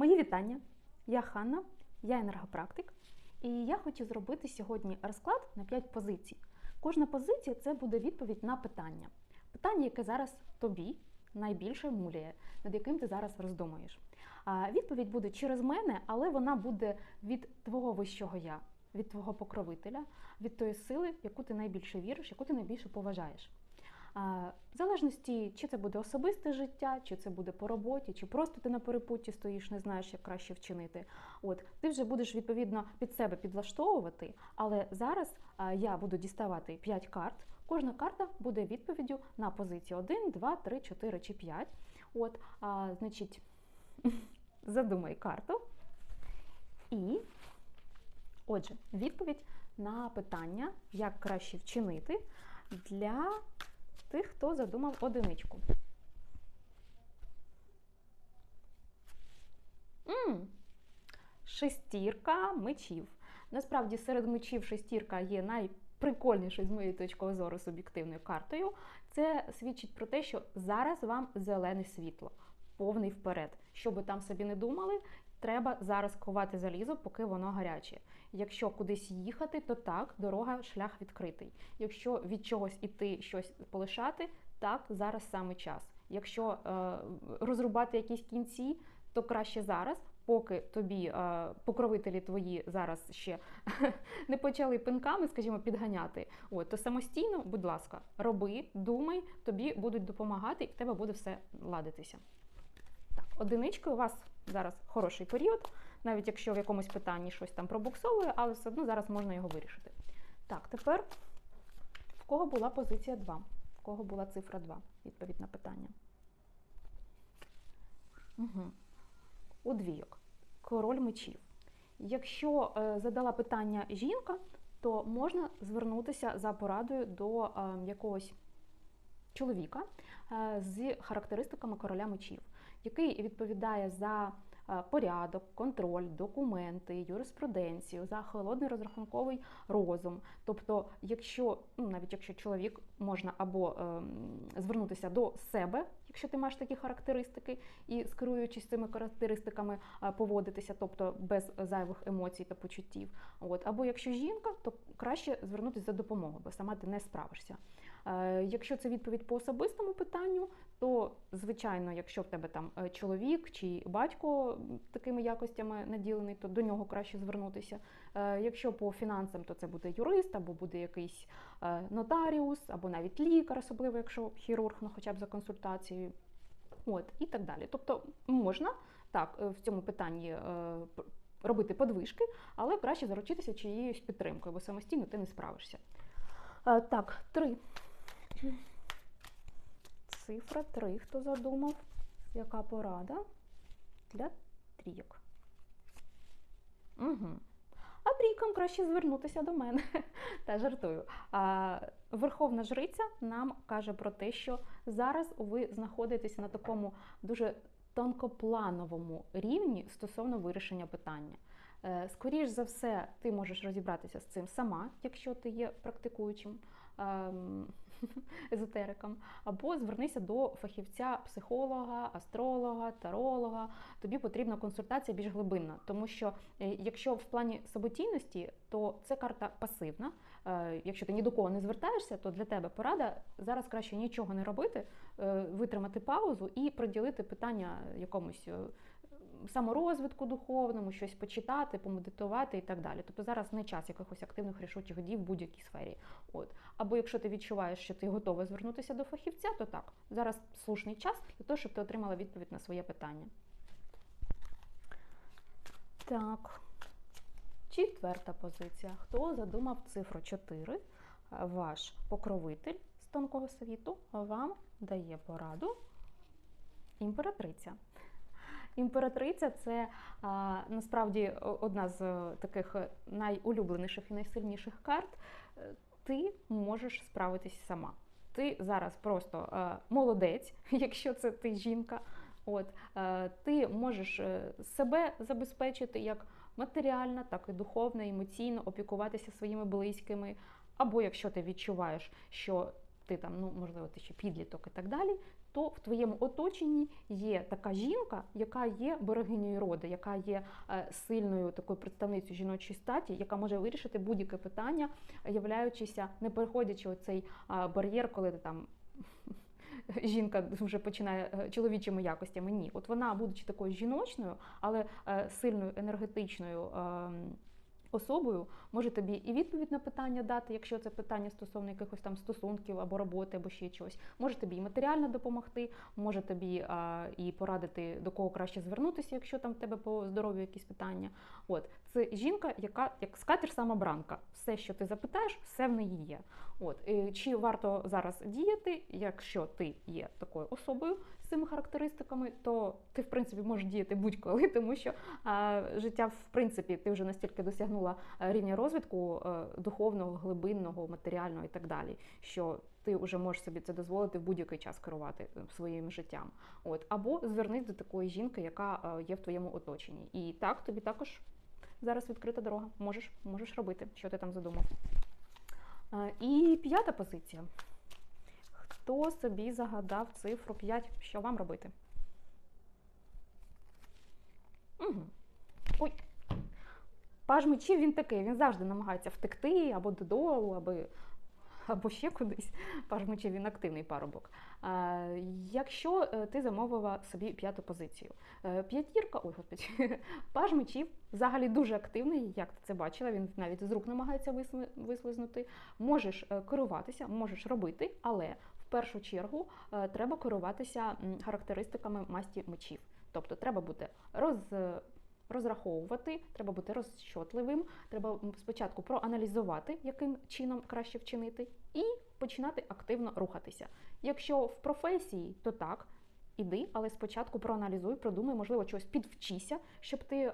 Мої вітання. Я Ханна, я енергопрактик, і я хочу зробити сьогодні розклад на 5 позицій. Кожна позиція це буде відповідь на питання. Питання, яке зараз тобі найбільше муляє, над яким ти зараз роздумуєш. А відповідь буде через мене, але вона буде від твого вищого я, від твого покровителя, від тої сили, яку ти найбільше віриш, яку ти найбільше поважаєш. В залежності, чи це буде особисте життя, чи це буде по роботі, чи просто ти на перепутті стоїш, не знаєш, як краще вчинити. От ти вже будеш відповідно під себе підлаштовувати. Але зараз я буду діставати 5 карт. Кожна карта буде відповіддю на позицію 1, 2, 3, 4 чи 5. От, а, значить, задумай карту. І, отже, відповідь на питання, як краще вчинити для тих, хто задумав одиничку. М, Шестірка мечів. Насправді, серед мечів шестірка є найприкольнішою з моєї точки зору суб'єктивною картою. Це свідчить про те, що зараз вам зелене світло, повний вперед. Що би там собі не думали, треба зараз ковати залізо, поки воно гаряче. Якщо кудись їхати, то так, дорога, шлях відкритий. Якщо від чогось іти щось полишати, так, зараз саме час. Якщо е, розрубати якісь кінці, то краще зараз, поки тобі е, покровителі твої зараз ще не почали пинками, скажімо, підганяти. От, то самостійно, будь ласка, роби, думай, тобі будуть допомагати, і в тебе буде все ладитися. Так, одинички у вас зараз хороший період, навіть якщо в якомусь питанні щось там пробуксовує, але все одно зараз можна його вирішити. Так, тепер в кого була позиція 2? В кого була цифра 2? Відповідь на питання. Угу. У двійок. Король мечів. Якщо е, задала питання жінка, то можна звернутися за порадою до е, якогось чоловіка е, з характеристиками короля мечів, який відповідає за е, порядок, контроль, документи, юриспруденцію, за холодний розрахунковий розум. Тобто, якщо ну, навіть якщо чоловік можна або е, звернутися до себе, якщо ти маєш такі характеристики, і скеруючись цими характеристиками е, поводитися, тобто без зайвих емоцій та почуттів. От або якщо жінка, то краще звернутися за допомогою, бо сама ти не справишся. Е, Якщо це відповідь по особистому питанню, то звичайно, якщо в тебе там е, чоловік чи батько такими якостями наділений, то до нього краще звернутися. Якщо по фінансам, то це буде юрист, або буде якийсь нотаріус, або навіть лікар, особливо якщо хірург, ну хоча б за консультацією. От, і так далі. Тобто можна так е, в цьому питанні е, робити подвижки, але краще заручитися чиєюсь підтримкою, бо самостійно ти не справишся. Е, Так, три. Цифра 3, хто задумав? Яка порада для трійок? Угу. Краще звернутися до мене. Та жартую. А, Верховна жриця нам каже про те, що зараз ви знаходитеся на такому дуже тонкоплановому рівні стосовно вирішення питання. Е, Скоріш за все, ти можеш розібратися з цим сама, якщо ти є практикуючим ем, езотериком, або звернися до фахівця психолога, астролога, таролога. Тобі потрібна консультація більш глибинна, тому що е, якщо в плані самотійності, то це карта пасивна. Е, Якщо ти ні до кого не звертаєшся, то для тебе порада зараз краще нічого не робити, витримати паузу і приділити питання якомусь саморозвитку духовному, щось почитати, помедитувати і так далі. Тобто зараз не час якихось активних рішучих дій в будь-якій сфері. От. Або якщо ти відчуваєш, що ти готова звернутися до фахівця, то так, зараз слушний час для того, щоб ти отримала відповідь на своє питання. Так. Четверта позиція. Хто задумав цифру 4? Ваш покровитель з тонкого світу вам дає пораду. Імператриця. Імператриця це а, насправді одна з е, таких е, найулюбленіших і найсильніших карт. Е, Ти можеш справитись сама. Ти зараз просто е, молодець, якщо це ти жінка. От е, ти можеш себе забезпечити як матеріально, так і духовно, емоційно, опікуватися своїми близькими. Або якщо ти відчуваєш, що ти там, ну можливо, ти ще підліток і так далі, то в твоєму оточенні є така жінка, яка є берегинею роду, яка є е, сильною такою представницею жіночої статі, яка може вирішити будь-яке питання, являючися, не переходячи оцей бар'єр, коли ти там. Жінка вже починає е, чоловічими якостями. Ні, от вона, будучи такою жіночною, але е, сильною енергетичною ем, особою, може тобі і відповідь на питання дати, якщо це питання стосовно якихось там стосунків або роботи, або ще чогось. Може тобі і матеріально допомогти, може тобі а, і порадити до кого краще звернутися, якщо там в тебе по здоров'ю якісь питання. От це жінка, яка як скатір самобранка. Все, що ти запитаєш, все в неї є. От чи варто зараз діяти, якщо ти є такою особою цими характеристиками, то ти в принципі можеш діяти будь-коли, тому що а, життя, в принципі, ти вже настільки досягнула е, рівня розвитку е, духовного, глибинного, матеріального і так далі, що ти вже можеш собі це дозволити в будь-який час керувати е, своїм життям. От або звернись до такої жінки, яка є в твоєму оточенні. І так тобі також зараз відкрита дорога. Можеш, можеш робити, що ти там задумав. І п'ята позиція. Хто собі загадав цифру 5? Що вам робити? Угу. Ой. Паж мечів він такий, він завжди намагається втекти або додолу, або, або ще кудись. Паж мечів він активний парубок. А, якщо е, ти замовила собі п'яту позицію, е, п'ятірка, ой, господи, паж мечів взагалі дуже активний, як ти це бачила, він навіть з рук намагається вислизнути. Можеш е, керуватися, можеш робити, але першу чергу е, треба керуватися характеристиками масті мечів. Тобто треба бути роз, розраховувати, треба бути розчотливим, треба спочатку проаналізувати, яким чином краще вчинити, і починати активно рухатися. Якщо в професії, то так. Іди, але спочатку проаналізуй, продумай, можливо, чогось підвчися, щоб ти е,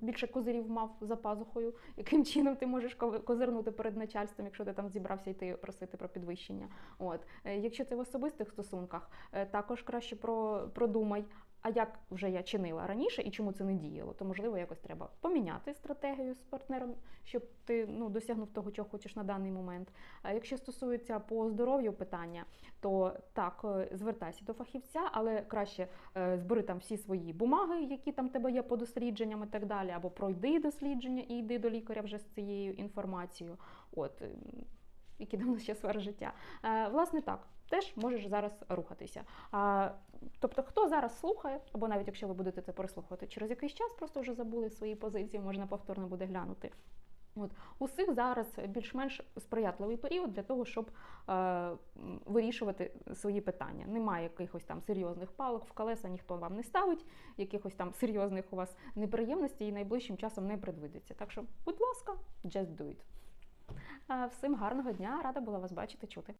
більше козирів мав за пазухою, яким чином ти можеш козирнути перед начальством, якщо ти там зібрався йти просити про підвищення. От Е, якщо це в особистих стосунках, е, також краще про, продумай, а як вже я чинила раніше і чому це не діяло, то можливо якось треба поміняти стратегію з партнером, щоб ти ну, досягнув того, чого хочеш на даний момент. А якщо стосується по здоров'ю питання, то так, е, звертайся до фахівця, але краще е, збери там всі свої бумаги, які там тебе є по дослідженням і так далі, або пройди дослідження і йди до лікаря вже з цією інформацією. От. Які давно ще сфери життя. Е, власне, так, теж можеш зараз рухатися. Тобто, хто зараз слухає, або навіть якщо ви будете це переслухати через якийсь час, просто вже забули свої позиції, можна повторно буде глянути. От усіх зараз більш-менш сприятливий період для того, щоб е, вирішувати свої питання. Немає якихось там серйозних палок в колеса, ніхто вам не ставить, якихось там серйозних у вас неприємностей і найближчим часом не предвидиться. Так що, будь ласка, just do it. Всім гарного дня, рада була вас бачити, чути.